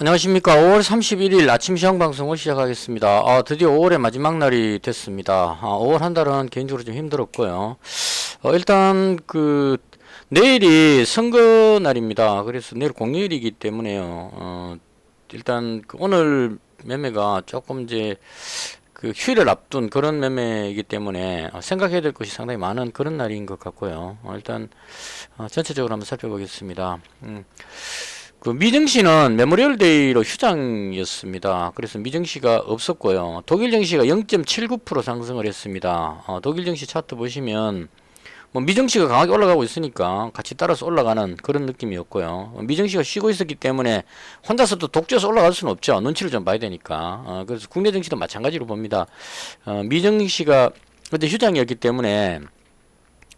안녕하십니까. 5월 31일 아침 시황 방송을 시작하겠습니다. 아, 드디어 5월의 마지막 날이 됐습니다. 아, 5월 한 달은 개인적으로 좀 힘들었고요. 어, 일단 그 내일이 선거 날입니다. 그래서 내일 공휴일이기 때문에요. 어, 일단 그 오늘 매매가 조금 이제 그 휴일을 앞둔 그런 매매이기 때문에 어, 생각해야 될 것이 상당히 많은 그런 날인 것 같고요. 어, 일단 어, 전체적으로 한번 살펴보겠습니다. 음. 그 미증시는 메모리얼 데이로 휴장이었습니다. 그래서 미증시가 없었고요. 독일 증시가 0.79% 상승을 했습니다. 어, 독일 증시 차트 보시면 뭐 미증시가 강하게 올라가고 있으니까 같이 따라서 올라가는 그런 느낌이었고요. 어, 미증시가 쉬고 있었기 때문에 혼자서 또 독주해서 올라갈 수는 없죠. 눈치를 좀 봐야 되니까. 어, 그래서 국내 증시도 마찬가지로 봅니다. 어, 미증시가 그때 휴장이었기 때문에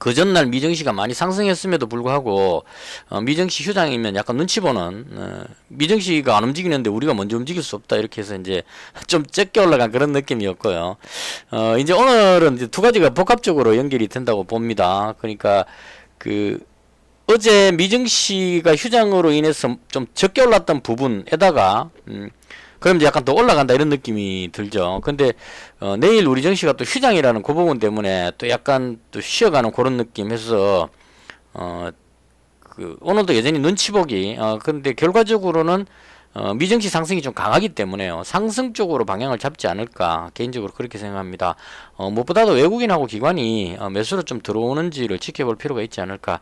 그 전날 미정시가 많이 상승했음에도 불구하고 어, 미정시 휴장이면 약간 눈치 보는 어, 미정시가 안 움직이는데 우리가 먼저 움직일 수 없다 이렇게 해서 이제 좀 적게 올라간 그런 느낌이었고요. 어, 이제 오늘은 이제 두 가지가 복합적으로 연결이 된다고 봅니다. 그러니까 그 어제 미정시가 휴장으로 인해서 좀 적게 올랐던 부분에다가 음, 그럼 이제 약간 더 올라간다 이런 느낌이 들죠. 근데 어, 내일 우리 정시가 또 휴장이라는 그 부분 때문에 또 약간 또 쉬어가는 그런 느낌 해서 어, 그 오늘도 여전히 눈치 보기. 어, 근데 결과적으로는 어, 미정시 상승이 좀 강하기 때문에요. 상승 쪽으로 방향을 잡지 않을까 개인적으로 그렇게 생각합니다. 어, 무엇보다도 외국인하고 기관이 어, 매수로 좀 들어오는지를 지켜볼 필요가 있지 않을까.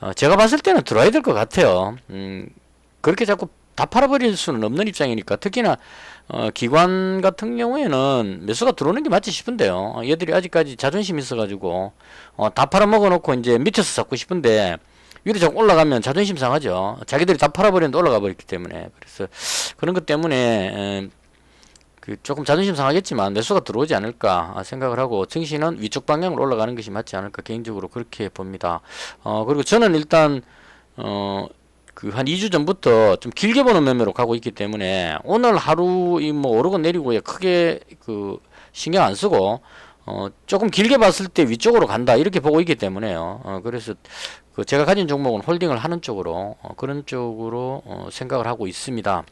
어, 제가 봤을 때는 들어와야 될 것 같아요. 음, 그렇게 자꾸 다 팔아버릴 수는 없는 입장이니까 특히나 어, 기관 같은 경우에는 매수가 들어오는 게 맞지 싶은데요. 어, 얘들이 아직까지 자존심 있어가지고 어, 다 팔아먹어 놓고 이제 밑에서 잡고 싶은데 위로 자꾸 올라가면 자존심 상하죠. 자기들이 다 팔아버렸는데 올라가 버렸기 때문에 그래서 그런 것 때문에 에, 그 조금 자존심 상하겠지만 매수가 들어오지 않을까 생각을 하고 증시는 위쪽 방향으로 올라가는 것이 맞지 않을까 개인적으로 그렇게 봅니다. 어 그리고 저는 일단 어 그 한 2주 전부터 좀 길게 보는 매매로 가고 있기 때문에 오늘 하루 이 뭐 오르고 내리고에 크게 그 신경 안 쓰고 어 조금 길게 봤을 때 위쪽으로 간다 이렇게 보고 있기 때문에요. 어 그래서 그 제가 가진 종목은 홀딩을 하는 쪽으로 어 그런 쪽으로 어 생각을 하고 있습니다.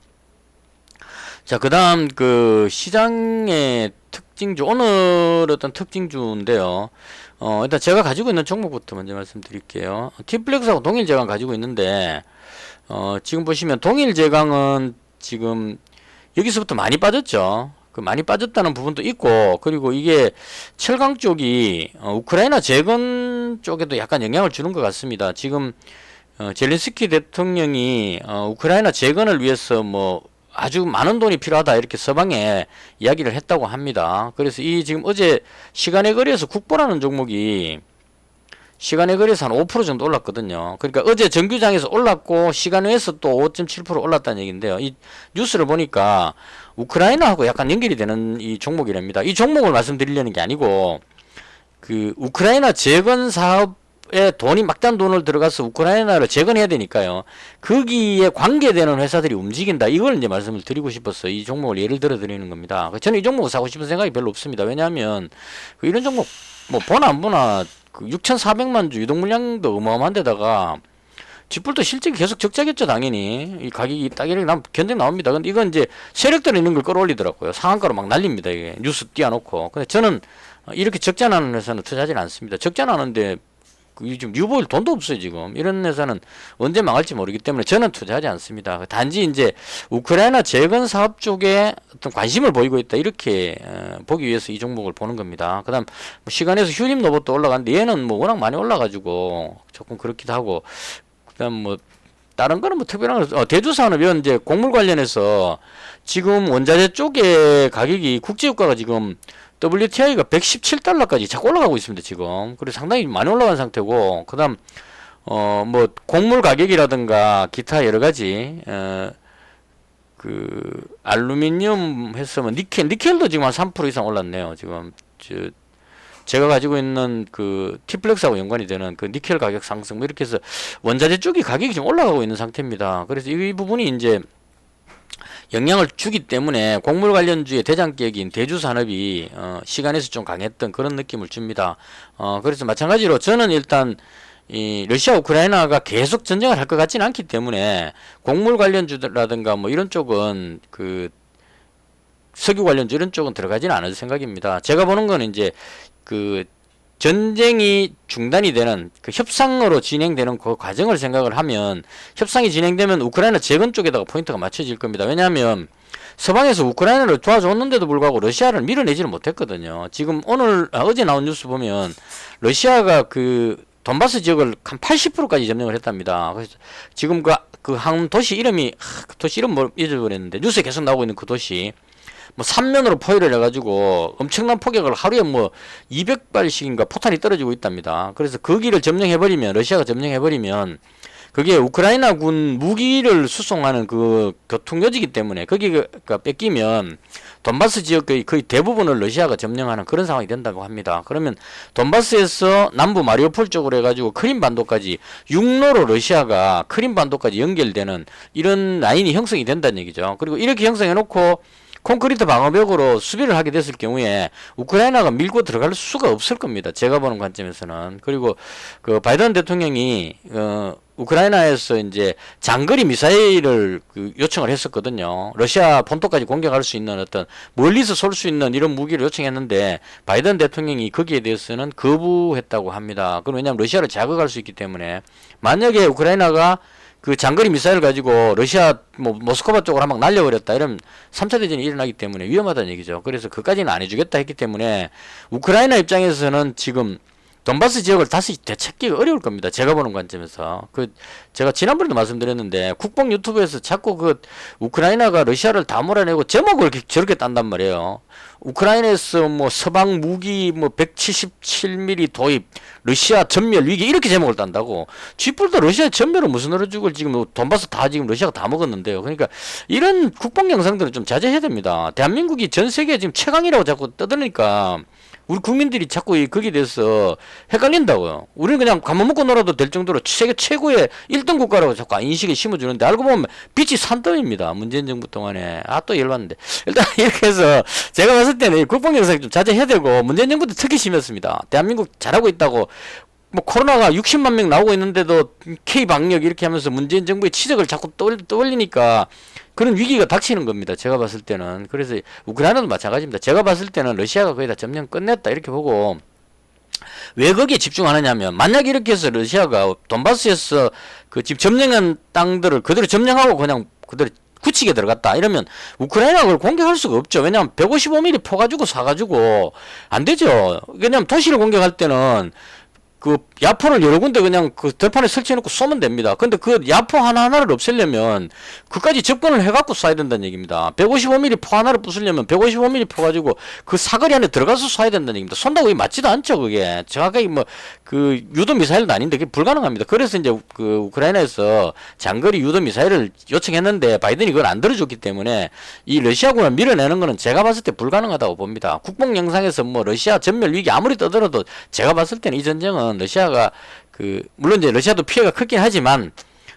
자, 그다음 그 시장의 특징주 오늘 어떤 특징주인데요. 어 일단 제가 가지고 있는 종목부터 먼저 말씀드릴게요. 티플렉스하고 동일 제가 가지고 있는데 어, 지금 보시면 동일 제강은 지금 여기서부터 많이 빠졌죠. 그 많이 빠졌다는 부분도 있고 그리고 이게 철강 쪽이 어, 우크라이나 재건 쪽에도 약간 영향을 주는 것 같습니다. 지금 어, 젤린스키 대통령이 어, 우크라이나 재건을 위해서 뭐 아주 많은 돈이 필요하다 이렇게 서방에 이야기를 했다고 합니다. 그래서 이 지금 어제 시간에 거리에서 국보라는 종목이 시간에 거래에서 한 5% 정도 올랐거든요. 그러니까 어제 정규장에서 올랐고 시간에서 또 5.7% 올랐다는 얘기인데요. 이 뉴스를 보니까 우크라이나하고 약간 연결이 되는 이 종목이랍니다. 이 종목을 말씀드리려는 게 아니고 그 우크라이나 재건 사업에 돈이 막단 돈을 들어가서 우크라이나를 재건해야 되니까요. 거기에 관계되는 회사들이 움직인다. 이걸 이제 말씀을 드리고 싶었어. 이 종목을 예를 들어 드리는 겁니다. 저는 이 종목을 사고 싶은 생각이 별로 없습니다. 왜냐하면 그 이런 종목 뭐 보나 안 보나 그 6,400만 주 유동 물량도 어마어마한 데다가 집불도 실적이 계속 적자겠죠 당연히. 이 가격이 딱 이렇게 나 견적 나옵니다. 근데 이건 이제 세력들이 있는 걸 끌어올리더라고요. 상한가로 막 날립니다 이게. 뉴스 띄워놓고. 근데 저는 이렇게 적자 나는 회사는 투자하지 않습니다. 적자 나는데 그 지금 유보일 돈도 없어요 지금. 이런 회사는 언제 망할지 모르기 때문에 저는 투자하지 않습니다. 단지 이제 우크라이나 재건 사업 쪽에 어떤 관심을 보이고 있다 이렇게 어, 보기 위해서 이 종목을 보는 겁니다. 그다음 뭐 시간에서 휴림 로봇도 올라갔는데 얘는 뭐 워낙 많이 올라가지고 조금 그렇기도 하고 그다음 뭐 다른 거는 뭐 특별한 거 어, 대주산업은 이제 곡물 관련해서 지금 원자재 쪽에 가격이 국제유가가 지금 WTI가 117달러까지 자꾸 올라가고 있습니다, 지금. 그리고 상당히 많이 올라간 상태고, 그 다음, 어, 뭐, 곡물 가격이라든가 기타 여러 가지, 어, 그, 알루미늄 했으면 니켈, 니켈도 지금 한 3% 이상 올랐네요, 지금. 저, 제가 가지고 있는 그 티플렉스하고 연관이 되는 그 니켈 가격 상승 뭐 이렇게 해서 원자재 쪽이 가격이 지금 올라가고 있는 상태입니다. 그래서 이 부분이 이제 영향을 주기 때문에 곡물 관련주의 대장격인 대주산업이 어, 시간에서 좀 강했던 그런 느낌을 줍니다. 어, 그래서 마찬가지로 저는 일단 이 러시아 우크라이나가 계속 전쟁을 할 것 같지는 않기 때문에 곡물 관련주라든가 뭐 이런 쪽은 그 석유 관련주 이런 쪽은 들어가지는 않을 생각입니다. 제가 보는 거는 이제 그 전쟁이 중단이 되는 그 협상으로 진행되는 그 과정을 생각을 하면 협상이 진행되면 우크라이나 재건 쪽에다가 포인트가 맞춰질 겁니다. 왜냐하면 서방에서 우크라이나를 도와줬는데도 불구하고 러시아를 밀어내지는 못했거든요. 지금 오늘 아, 어제 나온 뉴스 보면 러시아가 그 돈바스 지역을 한 80%까지 점령을 했답니다. 그래서 지금 그, 그 한 도시 이름이 하, 그 도시 이름 뭐 잊어버렸는데 뉴스에 계속 나오고 있는 그 도시 뭐 삼면으로 포위를 해가지고 엄청난 폭격을 하루에 뭐 200발씩인가 포탄이 떨어지고 있답니다. 그래서 거기를 점령해버리면 러시아가 점령해버리면 그게 우크라이나군 무기를 수송하는 그 교통요지기 때문에 거기가 뺏기면 돈바스 지역의 거의 대부분을 러시아가 점령하는 그런 상황이 된다고 합니다. 그러면 돈바스에서 남부 마리오폴 쪽으로 해가지고 크림 반도까지 육로로 러시아가 크림 반도까지 연결되는 이런 라인이 형성이 된다는 얘기죠. 그리고 이렇게 형성해놓고 콘크리트 방어벽으로 수비를 하게 됐을 경우에 우크라이나가 밀고 들어갈 수가 없을 겁니다. 제가 보는 관점에서는. 그리고 그 바이든 대통령이 어 우크라이나에서 이제 장거리 미사일을 그 요청을 했었거든요. 러시아 본토까지 공격할 수 있는 어떤 멀리서 쏠 수 있는 이런 무기를 요청했는데 바이든 대통령이 거기에 대해서는 거부했다고 합니다. 그럼 왜냐하면 러시아를 자극할 수 있기 때문에 만약에 우크라이나가 그 장거리 미사일 가지고 러시아 뭐 모스크바 쪽으로 한 방 날려버렸다 이러면 3차 대전이 일어나기 때문에 위험하다는 얘기죠. 그래서 그까지는 안 해주겠다 했기 때문에 우크라이나 입장에서는 지금 돈바스 지역을 다시 되찾기가 어려울 겁니다. 제가 보는 관점에서. 그, 제가 지난번에도 말씀드렸는데, 국뽕 유튜브에서 자꾸 그, 우크라이나가 러시아를 다 몰아내고 제목을 저렇게 딴단 말이에요. 우크라이나에서 뭐 서방 무기 뭐 177mm 도입, 러시아 전멸 위기 이렇게 제목을 딴다고. 쥐뿔도 러시아 전멸을 무슨 으로 죽을 지금 뭐 돈바스 다 지금 러시아가 다 먹었는데요. 그러니까 이런 국뽕 영상들은 좀 자제해야 됩니다. 대한민국이 전 세계 지금 최강이라고 자꾸 떠드니까 우리 국민들이 자꾸 이 거기에 대해서 헷갈린다고요. 우리는 그냥 가만 먹고 놀아도 될 정도로 세계 최고의 1등 국가라고 자꾸 인식을 심어주는데 알고 보면 빛이 산더미입니다. 문재인 정부 동안에. 아, 또 열받는데. 일단 이렇게 해서 제가 봤을 때는 이 국방 영상이 좀 자제해야 되고 문재인 정부도 특히 심했습니다. 대한민국 잘하고 있다고 뭐 코로나가 60만 명 나오고 있는데도 K 방역 이렇게 하면서 문재인 정부의 치적을 자꾸 떠올리니까 그런 위기가 닥치는 겁니다. 제가 봤을 때는. 그래서 우크라이나도 마찬가지입니다. 제가 봤을 때는 러시아가 거의 다 점령 끝냈다 이렇게 보고 왜 거기에 집중하느냐면 만약 이렇게 해서 러시아가 돈바스에서 그 지금 점령한 땅들을 그대로 점령하고 그냥 그대로 굳히게 들어갔다 이러면 우크라이나가 그걸 공격할 수가 없죠. 왜냐하면 155mm 포 가지고 쏴가지고 안 되죠. 왜냐하면 도시를 공격할 때는 그 야포를 여러 군데 그냥 그 들판에 설치해놓고 쏘면 됩니다. 근데 그 야포 하나하나를 없애려면 그까지 접근을 해갖고 쏴야 된다는 얘기입니다. 155mm 포 하나를 부수려면 155mm 포 가지고 그 사거리 안에 들어가서 쏴야 된다는 얘기입니다. 쏜다고 그게 맞지도 않죠, 그게. 정확하게 뭐 그 유도 미사일도 아닌데 그게 불가능합니다. 그래서 이제 그 우크라이나에서 장거리 유도 미사일을 요청했는데 바이든이 그걸 안 들어줬기 때문에 이 러시아군을 밀어내는 거는 제가 봤을 때 불가능하다고 봅니다. 국뽕 영상에서 뭐 러시아 전멸 위기 아무리 떠들어도 제가 봤을 때는 이 전쟁은 러시아가 그 물론 이제 러시아도 피해가 크긴 하지만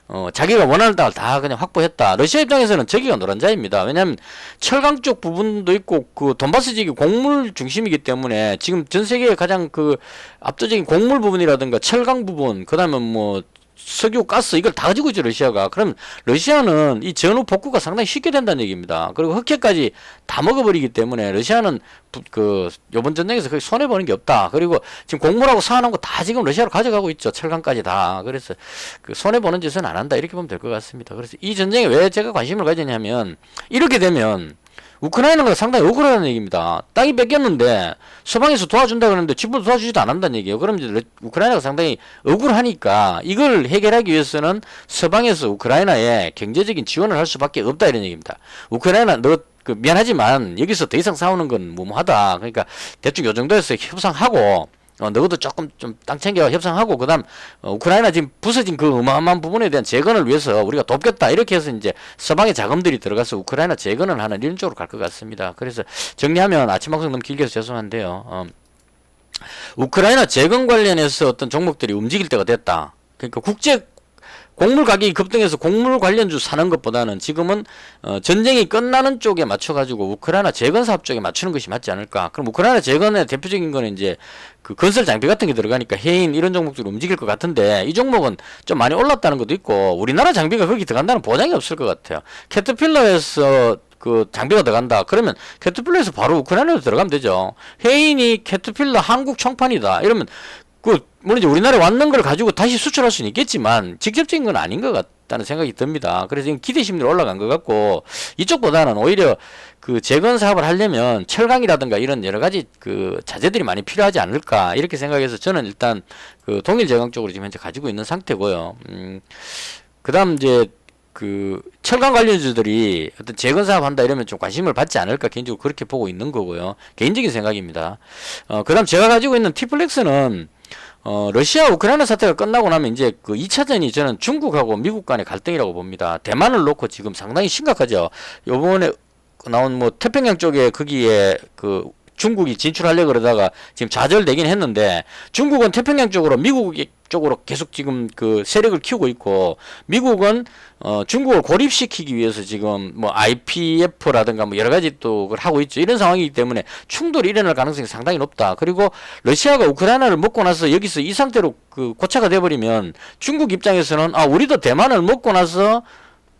어, 자기가 원하는 땅을 다 그냥 확보했다. 러시아 입장에서는 저기가 노란자입니다. 왜냐하면 철강 쪽 부분도 있고 그 돈바스 지역이 곡물 중심이기 때문에 지금 전 세계의 가장 그 압도적인 곡물 부분이라든가 철강 부분, 그다음에 뭐 석유, 가스 이걸 다 가지고 있죠 러시아가. 그럼 러시아는 이 전후 복구가 상당히 쉽게 된다는 얘기입니다. 그리고 흑해까지 다 먹어버리기 때문에 러시아는 부, 그 요번 전쟁에서 거의 손해 보는 게 없다. 그리고 지금 곡물하고 사안한 거 다 지금 러시아로 가져가고 있죠. 철강까지 다. 그래서 그 손해 보는 짓은 안 한다 이렇게 보면 될 것 같습니다. 그래서 이 전쟁에 왜 제가 관심을 가지냐면 이렇게 되면 우크라이나가 상당히 억울하다는 얘기입니다. 땅이 뺏겼는데 서방에서 도와준다 그러는데 지금도 도와주지도 않는다는 얘기예요. 그럼 이제 우크라이나가 상당히 억울하니까 이걸 해결하기 위해서는 서방에서 우크라이나에 경제적인 지원을 할 수밖에 없다 이런 얘기입니다. 우크라이나 너그 미안하지만 여기서 더 이상 싸우는 건 무모하다. 그러니까 대충 요 정도에서 협상하고 어, 너도 조금 좀 땅 챙겨 협상하고 그다음 어, 우크라이나 지금 부서진 그 어마어마한 부분에 대한 재건을 위해서 우리가 돕겠다 이렇게 해서 이제 서방의 자금들이 들어가서 우크라이나 재건을 하는 이런 쪽으로 갈 것 같습니다. 그래서 정리하면 아침 방송 너무 길게 해서 죄송한데요. 어, 우크라이나 재건 관련해서 어떤 종목들이 움직일 때가 됐다. 그러니까 국제 곡물 가격이 급등해서 곡물 관련주 사는 것보다는 지금은 어, 전쟁이 끝나는 쪽에 맞춰가지고 우크라이나 재건 사업 쪽에 맞추는 것이 맞지 않을까. 그럼 우크라이나 재건의 대표적인 거는 이제 그 건설 장비 같은 게 들어가니까 해인 이런 종목들이 움직일 것 같은데 이 종목은 좀 많이 올랐다는 것도 있고 우리나라 장비가 거기 들어간다는 보장이 없을 것 같아요. 캐터필러에서 그 장비가 들어간다. 그러면 캐터필러에서 바로 우크라이나로 들어가면 되죠. 해인이 캐터필러 한국 청판이다. 이러면 그 물론 이제 우리나라에 왔는 걸 가지고 다시 수출할 수는 있겠지만 직접적인 건 아닌 것 같다는 생각이 듭니다. 그래서 지금 기대 심리 올라간 것 같고 이쪽보다는 오히려 그 재건 사업을 하려면 철강이라든가 이런 여러 가지 그 자재들이 많이 필요하지 않을까 이렇게 생각해서 저는 일단 그 동일 제강 쪽으로 지금 현재 가지고 있는 상태고요. 음, 그 다음 이제 그 철강 관련주들이 어떤 재건 사업 한다 이러면 좀 관심을 받지 않을까 개인적으로 그렇게 보고 있는 거고요. 개인적인 생각입니다. 어, 그다음 제가 가지고 있는 티플렉스는 어, 러시아 우크라이나 사태가 끝나고 나면 이제 그 2차전이 저는 중국하고 미국 간의 갈등이라고 봅니다. 대만을 놓고 지금 상당히 심각하죠. 요번에 나온 뭐 태평양 쪽에 거기에 그 중국이 진출하려 그러다가 지금 좌절되긴 했는데 중국은 태평양 쪽으로 미국 쪽으로 계속 지금 그 세력을 키우고 있고 미국은 어 중국을 고립시키기 위해서 지금 뭐 IPF라든가 뭐 여러 가지 또 그걸 하고 있죠. 이런 상황이기 때문에 충돌이 일어날 가능성이 상당히 높다. 그리고 러시아가 우크라이나를 먹고 나서 여기서 이 상태로 그 고차가 돼 버리면 중국 입장에서는 아 우리도 대만을 먹고 나서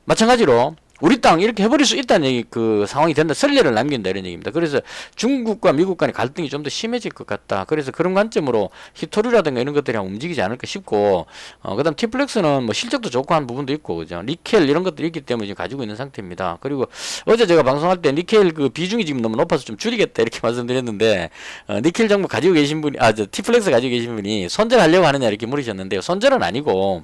마찬가지로 우리 땅 이렇게 해버릴 수 있다는 얘기 그 상황이 된다 설례를 남긴다 이런 얘기입니다. 그래서 중국과 미국 간의 갈등이 좀 더 심해질 것 같다. 그래서 그런 관점으로 히토류라든가 이런 것들이 움직이지 않을까 싶고 어, 그다음 티플렉스는 뭐 실적도 좋고 한 부분도 있고 그죠. 니켈 이런 것들이 있기 때문에 지금 가지고 있는 상태입니다. 그리고 어제 제가 방송할 때 니켈 그 비중이 지금 너무 높아서 좀 줄이겠다 이렇게 말씀드렸는데 어, 니켈 정보 가지고 계신 분이 아 저 티플렉스 가지고 계신 분이 손절하려고 하느냐 이렇게 물으셨는데요. 손절은 아니고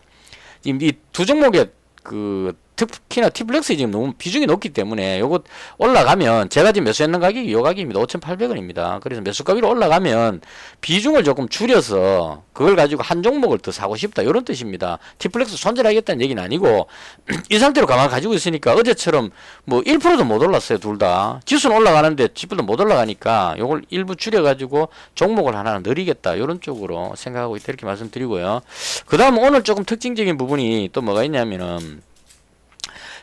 지금 이 두 종목의 그 특히나 티플렉스 지금 너무 비중이 높기 때문에 요것 올라가면 제가 지금 매수했는 가격이 요 가격입니다. 5,800원입니다. 그래서 매수가 위로 올라가면 비중을 조금 줄여서 그걸 가지고 한 종목을 더 사고 싶다. 이런 뜻입니다. 티플렉스 손절하겠다는 얘기는 아니고 이 상태로 가만 가지고 있으니까 어제처럼 뭐 1%도 못 올랐어요. 둘 다. 지수는 올라가는데 지표도 못 올라가니까 요걸 일부 줄여 가지고 종목을 하나 늘리겠다. 이런 쪽으로 생각하고 있다. 이렇게 말씀드리고요. 그다음 오늘 조금 특징적인 부분이 또 뭐가 있냐면은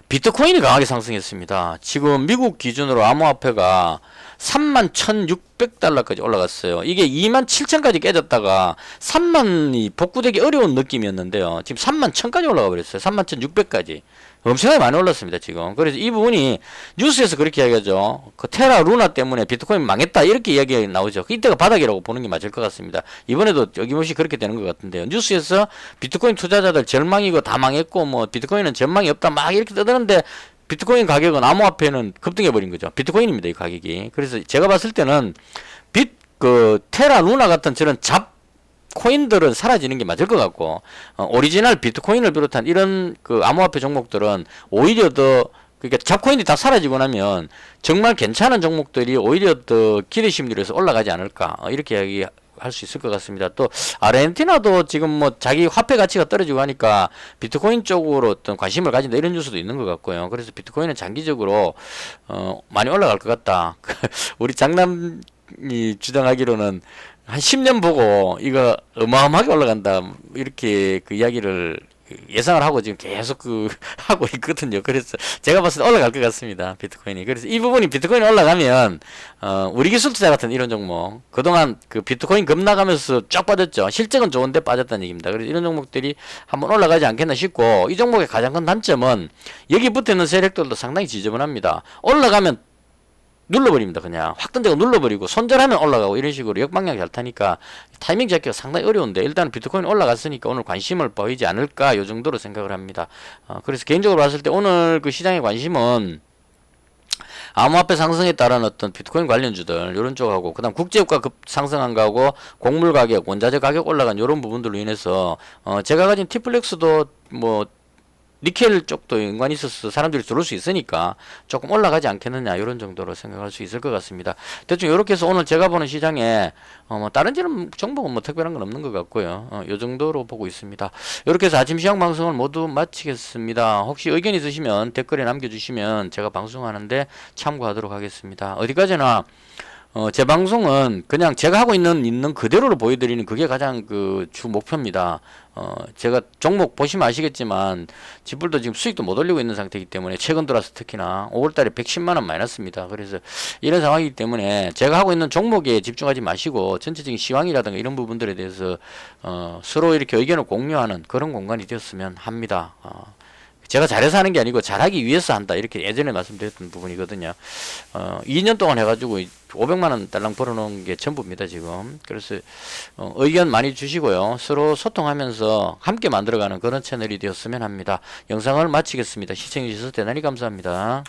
비트코인이 강하게 상승했습니다. 지금 미국 기준으로 암호화폐가 3만 1,600달러까지 올라갔어요. 이게 2만 7천까지 깨졌다가 3만이 복구되기 어려운 느낌이었는데요. 지금 3만 1,000까지 올라가 버렸어요. 3만 1,600까지. 엄청나게 많이 올랐습니다, 지금. 그래서 이 부분이 뉴스에서 그렇게 이야기하죠. 그 테라 루나 때문에 비트코인 망했다. 이렇게 이야기 나오죠. 이때가 바닥이라고 보는 게 맞을 것 같습니다. 이번에도 여기없이 그렇게 되는 것 같은데요. 뉴스에서 비트코인 투자자들 절망이고 다 망했고 뭐 비트코인은 전망이 없다. 막 이렇게 떠드는데 비트코인 가격은 암호화폐는 급등해 버린 거죠. 비트코인입니다, 이 가격이. 그래서 제가 봤을 때는 빗, 그, 테라 루나 같은 저런 잡 코인들은 사라지는 게 맞을 것 같고 어, 오리지널 비트코인을 비롯한 이런 그 암호화폐 종목들은 오히려 더 그러니까 잡코인이 다 사라지고 나면 정말 괜찮은 종목들이 오히려 더 기대 심리로 해서 올라가지 않을까 어, 이렇게 이야기 할 수 있을 것 같습니다. 또 아르헨티나도 지금 뭐 자기 화폐 가치가 떨어지고 하니까 비트코인 쪽으로 어떤 관심을 가진다 이런 뉴스도 있는 것 같고요. 그래서 비트코인은 장기적으로 어 많이 올라갈 것 같다. 우리 장남이 주장하기로는 한 10년 보고 이거 어마어마하게 올라간다 이렇게 그 이야기를 예상을 하고 지금 계속 그 하고 있거든요. 그래서 제가 봤을 때 올라갈 것 같습니다. 비트코인이. 그래서 이 부분이 비트코인이 올라가면 어 우리 기술 투자 같은 이런 종목 그동안 그 비트코인 급나가면서 쫙 빠졌죠. 실적은 좋은데 빠졌다는 얘기입니다. 그래서 이런 종목들이 한번 올라가지 않겠나 싶고 이 종목의 가장 큰 단점은 여기 붙어 있는 세력들도 상당히 지저분합니다. 올라가면 눌러버립니다. 그냥 확 던져가 눌러버리고 손절하면 올라가고 이런 식으로 역방향 잘 타니까 타이밍 잡기가 상당히 어려운데 일단 비트코인 올라갔으니까 오늘 관심을 보이지 않을까 요 정도로 생각을 합니다. 어, 그래서 개인적으로 봤을 때 오늘 그 시장의 관심은 암호화폐 상승에 따른 어떤 비트코인 관련주들 이런 쪽하고 그다음 국제유가 급 상승한 거하고 곡물 가격, 원자재 가격 올라간 이런 부분들로 인해서 어 제가 가진 티플렉스도 뭐 니켈 쪽도 연관이 있어서 사람들이 들어올 수 있으니까 조금 올라가지 않겠느냐 이런 정도로 생각할 수 있을 것 같습니다. 대충 이렇게 해서 오늘 제가 보는 시장에 어 뭐 다른 지는 정보가 뭐 특별한 건 없는 것 같고요. 어, 요 정도로 보고 있습니다. 이렇게 해서 아침 시장 방송을 모두 마치겠습니다. 혹시 의견 있으시면 댓글에 남겨주시면 제가 방송하는데 참고하도록 하겠습니다. 어디까지나 어, 제 방송은 그냥 제가 하고 있는 있는 그대로를 보여드리는 그게 가장 그 주 목표입니다. 어, 제가 종목 보시면 아시겠지만 지불도 지금 수익도 못 올리고 있는 상태이기 때문에 최근 들어서 특히나 5월달에 110만 원 마이너스입니다. 그래서 이런 상황이기 때문에 제가 하고 있는 종목에 집중하지 마시고 전체적인 시황이라든가 이런 부분들에 대해서 어, 서로 이렇게 의견을 공유하는 그런 공간이 되었으면 합니다. 어, 제가 잘해서 하는 게 아니고 잘하기 위해서 한다 이렇게 예전에 말씀드렸던 부분이거든요. 어, 2년 동안 해가지고 500만 원 달랑 벌어놓은 게 전부입니다 지금. 그래서 어, 의견 많이 주시고요. 서로 소통하면서 함께 만들어가는 그런 채널이 되었으면 합니다. 영상을 마치겠습니다. 시청해주셔서 대단히 감사합니다.